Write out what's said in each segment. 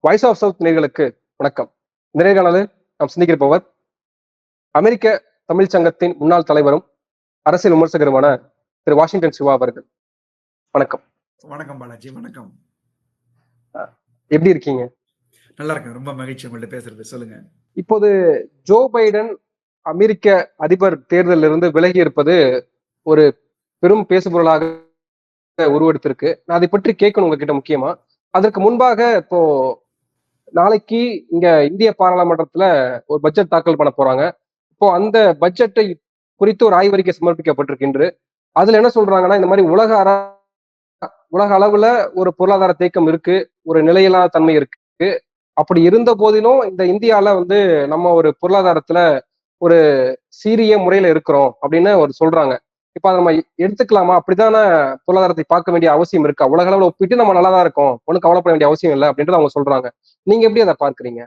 Voice of south நேர்களுக்கு வணக்கம். இந்த நேர்காணலில் நாம் சிந்திக்கிறப்பவர் அமெரிக்க தமிழ் சங்கத்தின் முன்னாள் தலைவரும் அரசியல் விமர்சகருமான திரு வாஷிங்டன் சிவா அவர்கள். வணக்கம். வணக்கம் பாலாஜி வணக்கம். எப்படி இருக்கீங்க? நல்லா இருக்கேன். ரொம்ப மகிழ்ச்சி உங்கள்ட்ட பேசுறது. சொல்லுங்க. இப்போது ஜோ பைடன் அமெரிக்க அதிபர் தேர்தலில் இருந்து விலகி இருப்பது ஒரு பெரும் பேசுபொருளாக உருவெடுத்திருக்கு. நான் அதை பற்றி கேட்கணும் உங்ககிட்ட முக்கியமா. அதற்கு முன்பாக இப்போ நாளைக்கு இங்க இந்திய பாராளுமன்றத்துல ஒரு பட்ஜெட் தாக்கல் பண்ண போறாங்க. இப்போ அந்த பட்ஜெட்டை குறித்து ஒரு ஆய்வறிக்கை சமர்ப்பிக்கப்பட்டிருக்கின்ற. அதுல என்ன சொல்றாங்கன்னா இந்த மாதிரி உலக அர உலக அளவுல ஒரு பொருளாதார தேக்கம் இருக்கு ஒரு நிலையில்லாத தன்மை இருக்கு. அப்படி இருந்த போதிலும் இந்த இந்தியால வந்து நம்ம ஒரு பொருளாதாரத்துல ஒரு சீரிய முறையில இருக்கிறோம் அப்படின்னு ஒரு சொல்றாங்க. இப்ப அதை நம்ம எடுத்துக்கலாமா? அப்படித்தானே பொருளாதாரத்தை பார்க்க வேண்டிய அவசியம் இருக்கா. உலக அளவுல ஒப்பிட்டு நம்ம நல்லா தான் இருக்கோம். ஒன்றும் கவலைப்பட வேண்டிய அவசியம் இல்லை அப்படின்றது அவங்க சொல்றாங்க. நீங்க எப்படி அதை பார்க்கறீங்க?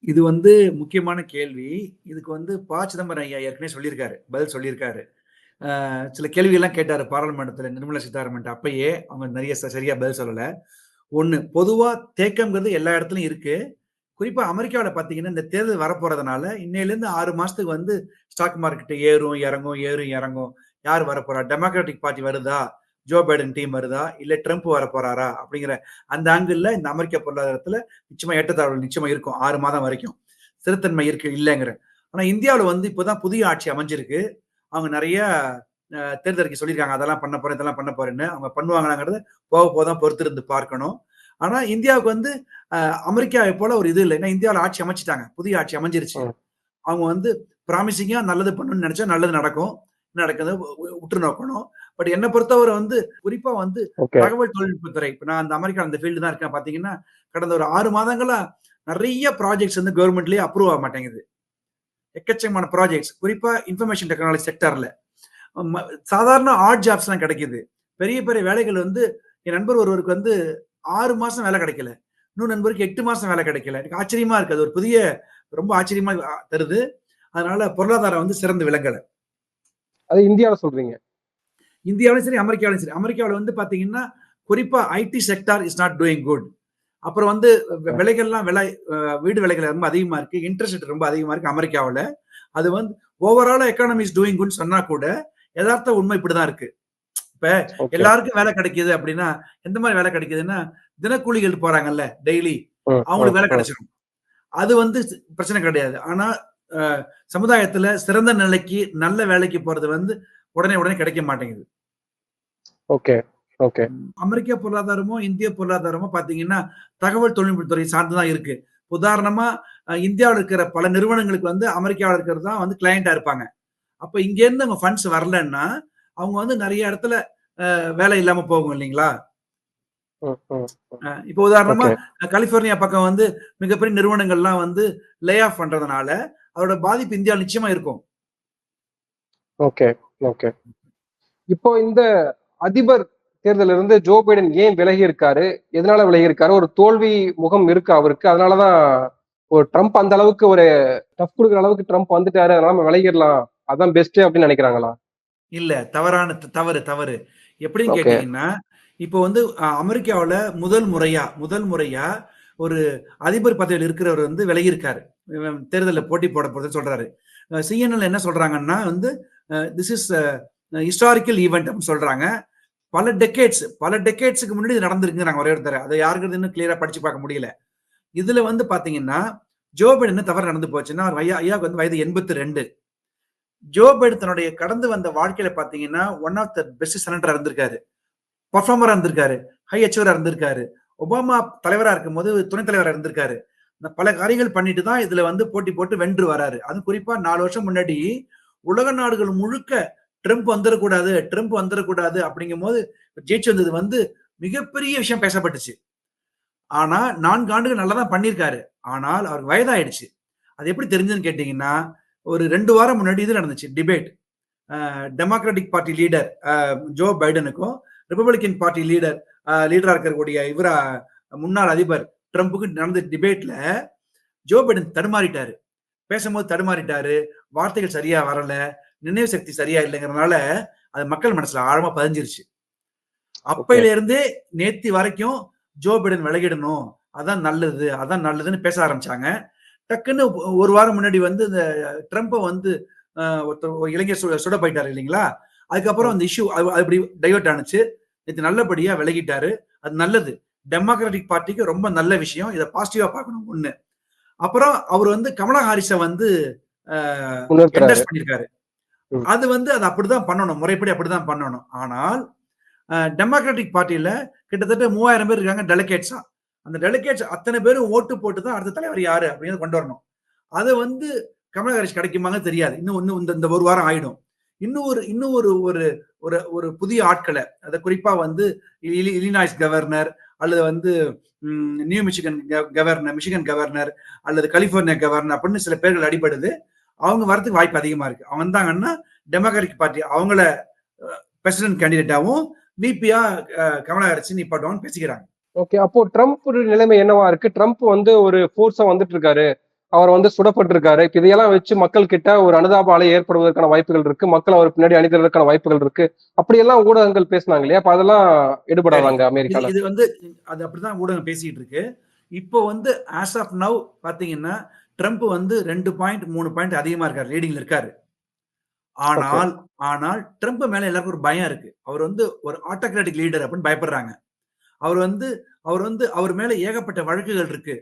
இது வந்து முக்கியமான கேள்வி. இதுக்கு வந்து ப. சிதம்பரம் ஐயா ஏற்கனவே சொல்லியிருக்காரு. பதில் சொல்லியிருக்காரு. சில கேள்விகள்லாம் கேட்டாரு பாராளுமன்றத்தில் நிர்மலா சீதாராமன் அப்பயே அவங்க நிறைய ச- சரியா பதில் சொல்லல. ஒண்ணு பொதுவா தேக்கம்ங்கிறது எல்லா இடத்துலயும் இருக்கு. குறிப்பா அமெரிக்காவில் பாத்தீங்கன்னா இந்த தேர்தல் வரப்போறதுனால இன்னையில இருந்து ஆறு மாசத்துக்கு வந்து ஸ்டாக் மார்க்கெட் ஏறும் இறங்கும் ஏறும் இறங்கும். யார் வரப்போறா? டெமோக்ராட்டிக் பார்ட்டி வருதா? ஜோ பைடன் டீம் வருதா? இல்ல ட்ரம்ப் வர போறாரா அப்படிங்கிற அந்த ஆங்கிள் இந்த அமெரிக்க பொருளாதாரத்துல நிச்சயமா ஏற்றத்தாழ்வு நிச்சயமா இருக்கும் ஆறு மாதம் வரைக்கும். சிறுத்தன்மை இருக்கு இல்லைங்கிற. ஆனா இந்தியாவில் வந்து இப்போதான் புதிய ஆட்சி அமைஞ்சிருக்கு. அவங்க நிறைய தேர்தலுக்கு சொல்லியிருக்காங்க அதெல்லாம் பண்ண போறேன் இதெல்லாம் பண்ண போறேன்னு. அவங்க பண்ணுவாங்களாங்கிறத போக போக தான் பொறுத்திருந்து பார்க்கணும். ஆனா இந்தியாவுக்கு வந்து அமெரிக்காவை போல ஒரு இது இல்லை. ஏன்னா இந்தியாவில் ஆட்சி அமைச்சிட்டாங்க. புதிய ஆட்சி அமைஞ்சிருச்சு. அவங்க வந்து ப்ராமிசிங்கா நல்லது பண்ணணும்னு நினைச்சா நல்லது நடக்கும். நடக்குது? உற்று நோக்கணும். பட் என்னை பொறுத்தவரை வந்து குறிப்பா வந்து தகவல் தொழில்நுட்பத்துறை இப்ப நான் அந்த அமெரிக்கா அந்த ஃபீல்டு தான் இருக்கேன். பாத்தீங்கன்னா கடந்த ஒரு ஆறு மாதங்களா நிறைய ப்ராஜெக்ட்ஸ் வந்து கவர்மெண்ட்லயே அப்ரூவ் ஆக மாட்டேங்குது. எக்கச்சக்கமான ப்ராஜெக்ட்ஸ் குறிப்பா இன்ஃபர்மேஷன் டெக்னாலஜி செக்டர்ல சாதாரண ஆர்ட் ஜாப்ஸ்லாம் கிடைக்குது. பெரிய பெரிய வேலைகள் வந்து என் நண்பர் ஒருவருக்கு வந்து ஆறு மாசம் வேலை கிடைக்கல. இன்னொரு நண்பருக்கு எட்டு மாசம் வேலை கிடைக்கல. எனக்கு ஆச்சரியமா இருக்கு. அது ஒரு புதிய ரொம்ப ஆச்சரியமா தருது. அதனால பொருளாதாரம் வந்து சிறந்து விளங்கல. அது இந்தியாவை சொல்றீங்க. இந்தியாவிலும் சரி அமெரிக்காவிலும் சரி. அமெரிக்காவில் வந்து பாத்தீங்கன்னா குறிப்பா IT sector is not doing good அப்புறம் வந்து விலைகள்லாம் விலை வீடு விலைகள் ரொம்ப அதிகமா இருக்கு. இன்ட்ரெஸ்ட் ரொம்ப அதிகமா இருக்கு அமெரிக்காவில். அது வந்து overall economy is doing good சொன்னா கூட யதார்த்த உண்மை இப்படிதான் இருக்கு. இப்ப. எல்லாருக்கும் வேலை கிடைக்குது அப்படின்னா எந்த மாதிரி வேலை கிடைக்குதுன்னா தினக்கூலிகள் போறாங்கல்ல டெய்லி அவங்களுக்கு வேலை. கிடைச்சிடும் அது வந்து பிரச்சனை கிடையாது. ஆனா சமுதாயத்துல சிறந்த நிலைக்கு நல்ல வேலைக்கு போறது வந்து உடனே உடனே கிடைக்க மாட்டேங்குது. ஓகே ஓகே அமெரிக்க பொருளாதாரமோ இந்திய பொருளாதாரமோ பாத்தீங்கன்னா தகவல் தொழில்நுட்பத்துறை சார்ந்துதான் இருக்கு. உதாரணமா இந்தியாவுல இருக்கிற பல நிறுவனங்களுக்கு வந்து அமெரிக்காவில் இருக்கிறது தான் வந்து கிளையண்டா இருப்பாங்க. அப்ப இங்க இருந்து அவங்க ஃபண்ட்ஸ் வரலன்னா அவங்க வந்து நிறைய இடத்துல வேலை இல்லாம போகும் இல்லைங்களா? இப்போ உதாரணமா கலிபோர்னியா பக்கம் வந்து மிகப்பெரிய நிறுவனங்கள்லாம் வந்து லே ஆஃப் பண்றதுனால அதோட பாதிப்பு இந்தியா நிச்சயமா இருக்கும். Okay okay. இப்போ இந்த அதிபர் தேர்தலில் இருந்து ஜோ பைடன் ஏன் விலகி இருக்காரு எதனால விலகி இருக்காரு ஒரு தோல்வி முகம் இருக்கு அவருக்கு? அதனாலதான் ஒரு ட்ரம்ப் அந்த அளவுக்கு ஒரு டஃப் கொடுக்குற அளவுக்கு ட்ரம்ப் வந்துட்டாரு அதனால நம்ம விலகிடலாம். அதான் பெஸ்ட் அப்படின்னு நினைக்கிறாங்களா? இல்ல தவறான தவறு தவறு. எப்படின்னு. கேட்டீங்கன்னா இப்போ வந்து அமெரிக்காவுல முதல் முறையா முதல் முறையா ஒரு அதிபர் பதவியில் இருக்கிறவர் வந்து விலகி இருக்காரு தேர்தலில் போட்டி போட போறதுன்னு சொல்றாரு. சிஎன்எல் என்ன சொல்றாங்கன்னா வந்து திஸ் இஸ் ஹிஸ்டாரிக்கல் ஈவெண்ட் அப்படின்னு சொல்றாங்க. பல டெக்கேட்ஸ் பல டெக்கேட்ஸுக்கு முன்னாடி இது ஒரே ஒருத்தர். அதை யாருக்கு இன்னும் கிளியரா படிச்சு பார்க்க முடியல. இதுல வந்து பாத்தீங்கன்னா ஜோ பைடன் என்ன தவறு நடந்து போச்சுன்னா அவர் ஐயா ஐயாவுக்கு வந்து வயது எண்பத்தி ரெண்டு. ஜோ பைடன் தன்னுடைய கடந்து வந்த வாழ்க்கையில பாத்தீங்கன்னா ஒன் ஆஃப் த பெஸ்ட் செனட்டரா இருந்திருக்காரு. பர்ஃபார்மரா இருந்திருக்காரு. ஹை அச்சீவரா இருந்திருக்காரு. ஒபாமா தலைவரா இருக்கும்போது துணைத் தலைவரா இருந்திருக்காரு. இந்த பல காரியங்கள் பண்ணிட்டு தான் இதுல வந்து போட்டி போட்டு வென்று வராரு. அது குறிப்பா நாலு வருஷம் முன்னாடி உலக நாடுகள் முழுக்க ட்ரம்ப் வந்துடக்கூடாது ட்ரம்ப் வந்துடக்கூடாது அப்படிங்கும் போது ஜெயிச்சு வந்தது வந்து மிகப்பெரிய விஷயம் பேசப்பட்டுச்சு. ஆனா நான்கு ஆண்டுகள் நல்லா தான் பண்ணியிருக்காரு ஆனால் அவருக்கு வயதாயிடுச்சு. அது எப்படி தெரிஞ்சதுன்னு கேட்டீங்கன்னா ஒரு ரெண்டு வாரம் முன்னாடி இது நடந்துச்சு debate democratic party leader Joe பைடனுக்கும் republican party leader லீடரா இருக்கக்கூடிய இவரா முன்னாள் அதிபர் ட்ரம்ப்புக்கு நடந்த டிபேட்ல ஜோ பைடன் தடுமாறிட்டாரு. பேசும்போது தடுமாறிட்டாரு வார்த்தைகள் சரியா வரல நினைவு சக்தி சரியா இல்லைங்கிறதுனால அது மக்கள் மனசுல ஆழமா பதிஞ்சிருச்சு. அப்பையில இருந்து நேத்தி வரைக்கும் ஜோ பைடன் விலகிடணும் அதான் நல்லது அதான் நல்லதுன்னு பேச ஆரம்பிச்சாங்க. டக்குன்னு ஒரு வாரம் முன்னாடி வந்து இந்த ட்ரம்ப்பை வந்து ஒருத்தர் ஒரு இளைஞர் சுட சுட போயிட்டாரு இல்லைங்களா? அதுக்கப்புறம் அந்த இஷ்யூ அப்படி டைவர்ட் ஆனுச்சு. இது நல்லபடியா விலகிட்டாரு. அது நல்லது. டெமோக்ராட்டிக் பார்ட்டிக்கு ரொம்ப நல்ல விஷயம். இதை பாசிட்டிவா பார்க்கணும். ஒண்ணு. அப்புறம் அவர் வந்து கமலா ஹாரிஸை வந்து பண்ணியிருக்காரு ம். அது வந்து அது அப்படிதான் பண்ணணும். முறைப்படி அப்படிதான் பண்ணணும். ஆனால் டெமோக்ராட்டிக் பார்ட்டியில கிட்டத்தட்ட மூவாயிரம் பேர் இருக்காங்க டெலிகேட்ஸா அந்த டெலிகேட்ஸ் அத்தனை பேரும் ஓட்டு போட்டு தான் அடுத்த தலைவர் யாரு அப்படின்னு கொண்டு வரணும். அதை வந்து கமலா ஹாரிஸ் கிடைக்குமாங்க தெரியாது. இன்னும் இன்னும் இந்த இந்த ஒரு வாரம் ஆயிடும். இன்னும் ஒரு இன்னும் ஒரு ஒரு ஒரு ஒரு புதிய ஆட்களை அதை குறிப்பா வந்து இலி- இலினாய்ஸ் கவர்னர் அல்லது வந்து new Michigan gov- governor Michigan governor அல்லது கலிபோர்னியா கவர்னர் அப்படின்னு சில பேர்கள் அடிபடுது. அவங்க வரதுக்கு வாய்ப்பு அதிகமா இருக்கு. அவங்க வந்தாங்கன்னா டெமோக்ராட்டிக் பார்ட்டி அவங்கள பிரசிடென்ட் கேண்டிடேட்டாகவும் விபியா கமலா ஹாரிஸ் நிப்பாட்டுவான்னு பேசிக்கிறாங்க. ஓகே அப்போ ட்ரம்ப் நிலைமை என்னவா இருக்கு? ட்ரம்ப் வந்து ஒரு ஃபோர்ஸா வந்துட்டு இருக்காரு அவர் வந்து சுடப்பட்டிருக்காரு. இப்ப இதையெல்லாம் வச்சு மக்கள் கிட்ட ஒரு அனுதாப அலை ஏற்படுவதற்கான வாய்ப்புகள் இருக்கு. மக்கள் அவர் பின்னாடி அணிதற்கான வாய்ப்புகள் இருக்கு. அப்படியெல்லாம் ஊடகங்கள் பேசினாங்க இல்லையா? அப்ப அதெல்லாம் எடுபடாதாங்க அமெரிக்கால. இது வந்து அது அப்படிதான் ஊடகம் பேசிட்டு இருக்கு. இப்போ வந்து ஆஸ் ஆஃப் நவ் பாத்தீங்கன்னா ட்ரம்ப் வந்து ரெண்டு பாயிண்ட் மூணு பாயிண்ட் அதிகமா இருக்காரு. லீடிங்ல இருக்காரு. ஆனால் ஆனால் ட்ரம்ப் மேல எல்லாருக்கும் ஒரு பயம் இருக்கு. அவர் வந்து ஒரு ஆட்டோகிராட்டிக் லீடர் அப்படின்னு பயப்படுறாங்க. அவர் வந்து அவர் வந்து அவர் மேல ஏகப்பட்ட வழக்குகள் இருக்கு.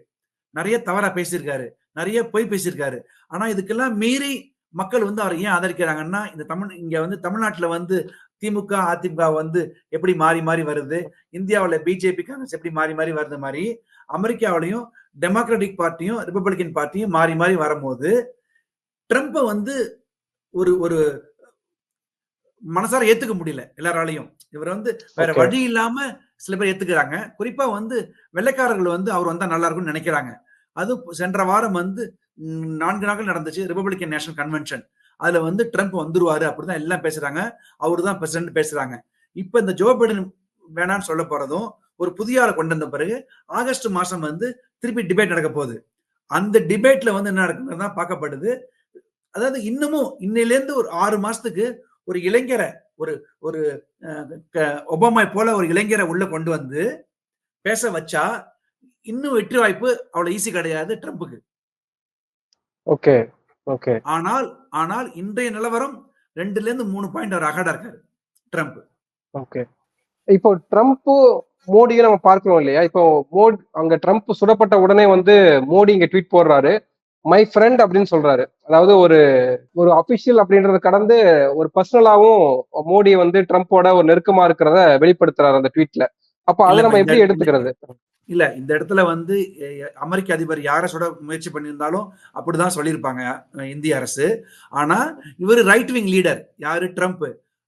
நிறைய தவறா பேசியிருக்காரு. நிறைய பொய் பேசியிருக்காரு. ஆனா இதுக்கெல்லாம் மீறி மக்கள் வந்து அவரை ஏன் ஆதரிக்கிறாங்கன்னா இந்த தமிழ் இங்க வந்து தமிழ்நாட்டுல வந்து திமுக அதிமுக வந்து எப்படி மாறி மாறி வருது? இந்தியாவில் பிஜேபி காங்கிரஸ் எப்படி மாறி மாறி வருது மாதிரி அமெரிக்காவிலையும் டெமோக்ராட்டிக் பார்ட்டியும் ரிப்பப்ளிகன் பார்ட்டியும் மாறி மாறி வரும்போது ட்ரம்ப்பை வந்து ஒரு ஒரு மனசார ஏத்துக்க முடியல எல்லாராலையும். இவர் வந்து வேற. வழி இல்லாம சில பேர் ஏத்துக்கிறாங்க. குறிப்பா வந்து வெள்ளைக்காரர்கள் வந்து அவர் வந்தா நல்லா இருக்கும்னு நினைக்கிறாங்க. அது சென்ற வாரம் வந்து நான்கு நாட்கள் நடந்துச்சு. ரிப்பப்ளிகன் நேஷனல் கன்வென்ஷன் அதுல வந்து ட்ரம்ப் வந்துருவாரு அப்படிதான் எல்லாம் பேசுறாங்க. அவரு தான் பிரசிடன்ட் பேசுறாங்க. இப்ப இந்த ஜோ பைடன் வேணாம்னு சொல்ல போறதும் ஒரு புதிய ஆளை கொண்டு வந்த பிறகு ஆகஸ்ட் மாசம் வந்து திருப்பி டிபேட் நடக்க போகுது. அந்த டிபேட்ல வந்து என்ன நடக்குதுன்னு தான் பார்க்கப்படுது. அதாவது இன்னமும் இன்னையில இருந்து ஒரு ஆறு மாசத்துக்கு ஒரு இளைஞரை ஒரு ஒரு ஒபாமா போல ஒரு இளைஞரை உள்ள கொண்டு வந்து பேச வச்சா இன்னும் வெற்றி வாய்ப்பு அவ்வளவு ஈஸி கிடையாது ட்ரம்ப்புக்கு ஓகே ஓகே. ஆனால் ஆனால் இன்றைய நிலவரம் ரெண்டுல இருந்து மூணு பாயிண்ட் அவர் அகடா இருக்காரு ட்ரம்ப். ஓகே. இப்போ ட்ரம்ப் மோடியை நம்ம பார்க்கிறோம் இல்லையா? இப்போ மோடி அங்க ட்ரம்ப் சுடப்பட்ட உடனே வந்து மோடி இங்க ட்வீட் போடுறாரு. மை ஃப்ரெண்ட் அப்படின்னு சொல்றாரு. அதாவது ஒரு ஒரு அபிஷியல் அப்படின்றத கடந்து ஒரு பர்சனலாவும் மோடி வந்து ட்ரம்ப்போட ஒரு நெருக்கமா இருக்கிறத வெளிப்படுத்துறாரு அந்த ட்வீட்ல அப்ப அதை நம்ம எப்படி எடுத்துக்கிறது? இல்ல இந்த இடத்துல வந்து அமெரிக்க அதிபர் யாரை சுட முயற்சி பண்ணியிருந்தாலும் அப்படிதான் சொல்லியிருப்பாங்க இந்திய அரசு. ஆனா இவர் ரைட் விங் லீடர் யாரு? Trump.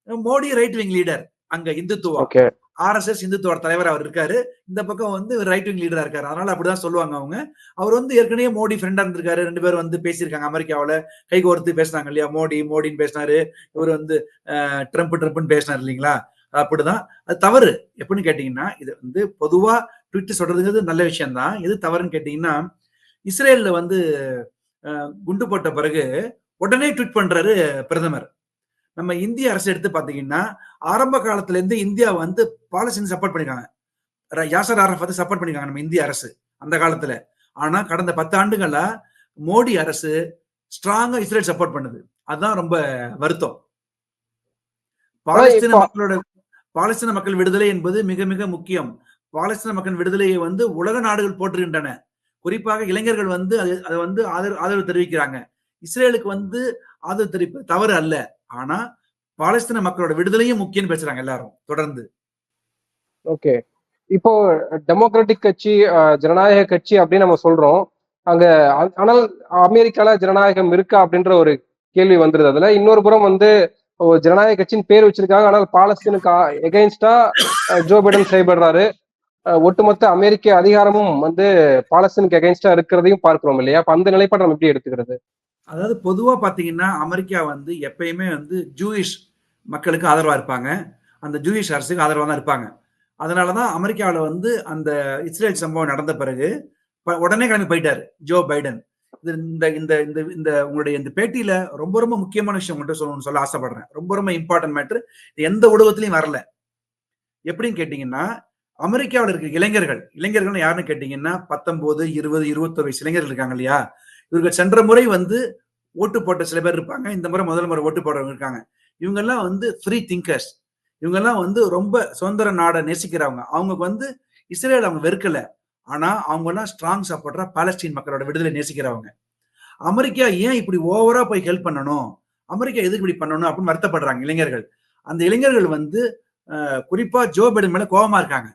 Modi right wing leader அங்க இந்துத்துவா ஓகே. ஆர்எஸ்எஸ் இந்துத்துவ தலைவர் அவர் இருக்காரு. இந்த பக்கம் வந்து ரைட் விங் லீடரா இருக்காரு. அதனால அப்படிதான் சொல்லுவாங்க அவங்க. அவர் வந்து ஏற்கனவே மோடி ஃப்ரெண்டா இருந்திருக்காரு. ரெண்டு பேரும் வந்து பேசியிருக்காங்க அமெரிக்காவுல. கை கோர்த்து பேசினாங்க இல்லையா? மோடி மோடின்னு பேசினாரு. இவர் வந்து ட்ரம்ப் ட்ரம்ப்னு பேசினார் இல்லைங்களா? அப்படிதான். அது தவறு. எப்படின்னு கேட்டீங்கன்னா இது வந்து பொதுவா ட்விட் சொல்றதுங்கிறது நல்ல விஷயம் தான் எது தவறுன்னு கேட்டீங்கன்னா இஸ்ரேல்ல வந்து குண்டு போட்ட பிறகு உடனே ட்வீட் பண்றாரு பிரதமர். நம்ம இந்திய அரசு எடுத்து பாத்தீங்கன்னா ஆரம்ப காலத்துல இருந்து இந்தியா வந்து பாலஸ்தீன் சப்போர்ட் பண்ணிருக்காங்க. யாசர் அரஃபத்தை சப்போர்ட் பண்ணிருக்காங்க நம்ம இந்திய அரசு அந்த காலத்துல. ஆனா கடந்த பத்து ஆண்டுகளா மோடி அரசு ஸ்ட்ராங்கா இஸ்ரேல் சப்போர்ட் பண்ணுது. அதுதான் ரொம்ப வருத்தம். பாலஸ்தீன மக்களோட பாலஸ்தீன மக்கள் விடுதலை என்பது மிக மிக முக்கியம். பாலஸ்தீன மக்கள் விடுதலையை வந்து உலக நாடுகள் போற்றுகின்றன. குறிப்பாக இளைஞர்கள் வந்து அது அதை வந்து ஆதரவு ஆதரவு தெரிவிக்கிறாங்க. இஸ்ரேலுக்கு வந்து ஆதரவு தெரிவிப்பு தவறு அல்ல. ஆனா பாலஸ்தீன மக்களோட விடுதலையும் முக்கியம் பேசுறாங்க எல்லாரும் தொடர்ந்து. ஓகே. இப்போ டெமோக்ராட்டிக் கட்சி அஹ், ஜனநாயக கட்சி அப்படின்னு நம்ம சொல்றோம். அங்க ஆனால் அமெரிக்கால ஜனநாயகம் இருக்கா அப்படின்ற ஒரு கேள்வி வந்துருது அதுல. இன்னொரு புறம் வந்து ஜனநாயக கட்சின்னு பேர் வச்சிருக்காங்க ஆனால் பாலஸ்தீனுக்கு எகெயின்ஸ்டா ஜோ பைடன் செயல்படுறாரு. ஒட்டுமொத்த அமெரிக்க அதிகாரமும் வந்து பாலஸ்தீனுக்கு எகெயின்ஸ்டா இருக்கிறதையும் பார்க்கிறோம் இல்லையா? அப்ப அந்த நிலைப்பாடு நம்ம எப்படி எடுத்துக்கிறது? அதாவது பொதுவாக பார்த்தீங்கன்னா அமெரிக்கா வந்து எப்பயுமே வந்து ஜூயிஷ் மக்களுக்கு ஆதரவாக இருப்பாங்க. அந்த ஜூயிஷ் அரசுக்கு ஆதரவாக தான் இருப்பாங்க. அதனாலதான் அமெரிக்காவில் வந்து அந்த இஸ்ரேல் சம்பவம் நடந்த பிறகு ப- உடனே கிளம்பி போயிட்டார் ஜோ பைடன். இது இந்த இந்த இந்த இந்த உங்களுடைய இந்த பேட்டியில ரொம்ப ரொம்ப முக்கியமான விஷயம் மட்டும் சொல்லணும்னு சொல்ல ஆசைப்படுறேன். ரொம்ப ரொம்ப இம்பார்ட்டன்ட் மேட்ரு எந்த ஊடகத்திலையும் வரல. எப்படின்னு கேட்டீங்கன்னா அமெரிக்காவில் இருக்கிற இளைஞர்கள் இளைஞர்கள் யாருன்னு கேட்டீங்கன்னா பத்தொன்பது இருபது இருபத்தொரு வயசு இளைஞர்கள் இருக்காங்க இல்லையா? இவர்கள் சென்ற முறை வந்து ஓட்டு போட்ட சில பேர் இருப்பாங்க. இந்த முறை முதல் முறை ஓட்டு போடுறவங்க இருக்காங்க. இவங்கெல்லாம் வந்து ஃப்ரீ திங்கர்ஸ் இவங்கெல்லாம் வந்து ரொம்ப சுதந்திர நாடை நேசிக்கிறவங்க. அவங்க வந்து இஸ்ரேல் அவங்க வெறுக்கல. ஆனா அவங்கெல்லாம் ஸ்ட்ராங் சப்போர்ட்டரா பாலஸ்டீன் மக்களோட விடுதலை நேசிக்கிறவங்க. அமெரிக்கா ஏன் இப்படி ஓவரா போய் ஹெல்ப் பண்ணணும்? அமெரிக்கா எதுக்கு இப்படி பண்ணணும் அப்படின்னு வருத்தப்படுறாங்க இளைஞர்கள். அந்த இளைஞர்கள் வந்து குறிப்பா ஜோ பைடன் மேல கோபமா இருக்காங்க.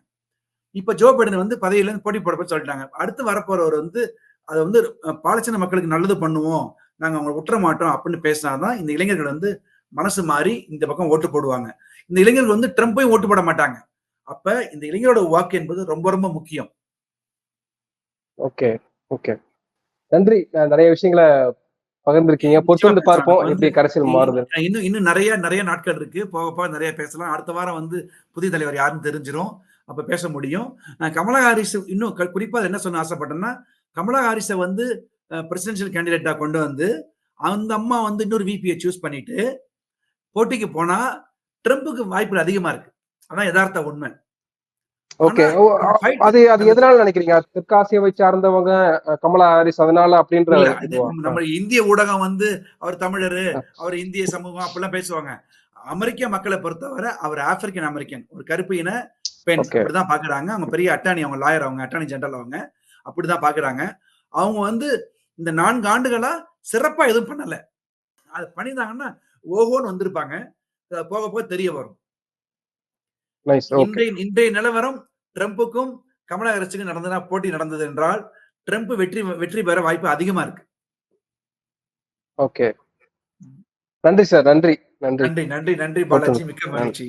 இப்ப ஜோ பைடன் வந்து பதவியில இருந்து போட்டி போட சொல்லிட்டாங்க. அடுத்து வரப்போறவர் வந்து அதை வந்து பாலஸ்தீன மக்களுக்கு நல்லது பண்ணுவோம் நாங்க அவங்களை விட்டுற மாட்டோம் அப்படின்னு பேசினாதான் இந்த இளைஞர்கள் வந்து மனசு மாறி இந்த பக்கம் ஓட்டு போடுவாங்க. இந்த இளைஞர்கள் வந்து ட்ரம்ப்பையும் ஓட்டு போட மாட்டாங்க. அப்ப இந்த இளைஞரோட வாக்கு என்பது ரொம்ப ரொம்ப முக்கியம். Okay okay. நன்றி. நிறைய விஷயங்களை பகிர்ந்திருக்கீங்க. பொறுத்து பார்ப்போம் எப்படி கடைசியில் மாறுது. இன்னும் இன்னும் நிறைய நிறைய நாட்கள் இருக்கு. போக போக நிறைய பேசலாம். அடுத்த வாரம் வந்து புதிய தலைவர் யாருன்னு தெரிஞ்சிரும். அப்ப பேச முடியும். கமலா ஹாரிஸ் இன்னும் குறிப்பா என்ன சொல்ல ஆசைப்பட்டேன்னா கமலா ஹாரிஸை வந்து பிரசிடென்ஷியல் கேண்டிடேட்டா கொண்டு வந்து அந்த அம்மா வந்து இன்னொரு விபியை சூஸ் பண்ணிட்டு போட்டிக்கு போனா ட்ரம்புக்கு வாய்ப்புகள் அதிகமா இருக்கு. அதான் யதார்த்த உண்மை. ஓகே. அது அது எதனால நினைக்கிறீங்க? தெற்காசியாவை சார்ந்தவங்க கமலா ஹாரிஸ் அதனால அப்படின்ற? நம்ம இந்திய ஊடகம் வந்து அவர் தமிழரு அவர் இந்திய சமூகம் அப்படிலாம் பேசுவாங்க. அமெரிக்க மக்களை பொறுத்தவரை அவர் ஆப்பிரிக்கன் அமெரிக்கன் ஒரு கருப்பு இன பெண். அப்படிதான் பாக்குறாங்க. அவங்க பெரிய அட்டானி அவங்க லாயர் அவங்க அட்டானி ஜெனரல் அவங்க. அப்படிதான் பாக்குறாங்க. அவங்க வந்து இந்த நான்கு ஆண்டுகளா சிறப்பா எதுவும் பண்ணல. அது பண்ணியிருந்தாங்கன்னா ஓஹோன்னு வந்திருப்பாங்க. போக போக தெரிய வரும். இன்றைய இன்றைய நிலவரம் ட்ரம்புக்கும் கமலா ஹாரிஸுக்கும் நடந்ததா போட்டி நடந்தது என்றால் ட்ரம்ப் வெற்றி வெற்றி பெற வாய்ப்பு அதிகமா இருக்கு. ஓகே. நன்றி சார் நன்றி நன்றி. நன்றி நன்றி நன்றி பாலாஜி. மிக்க மகிழ்ச்சி.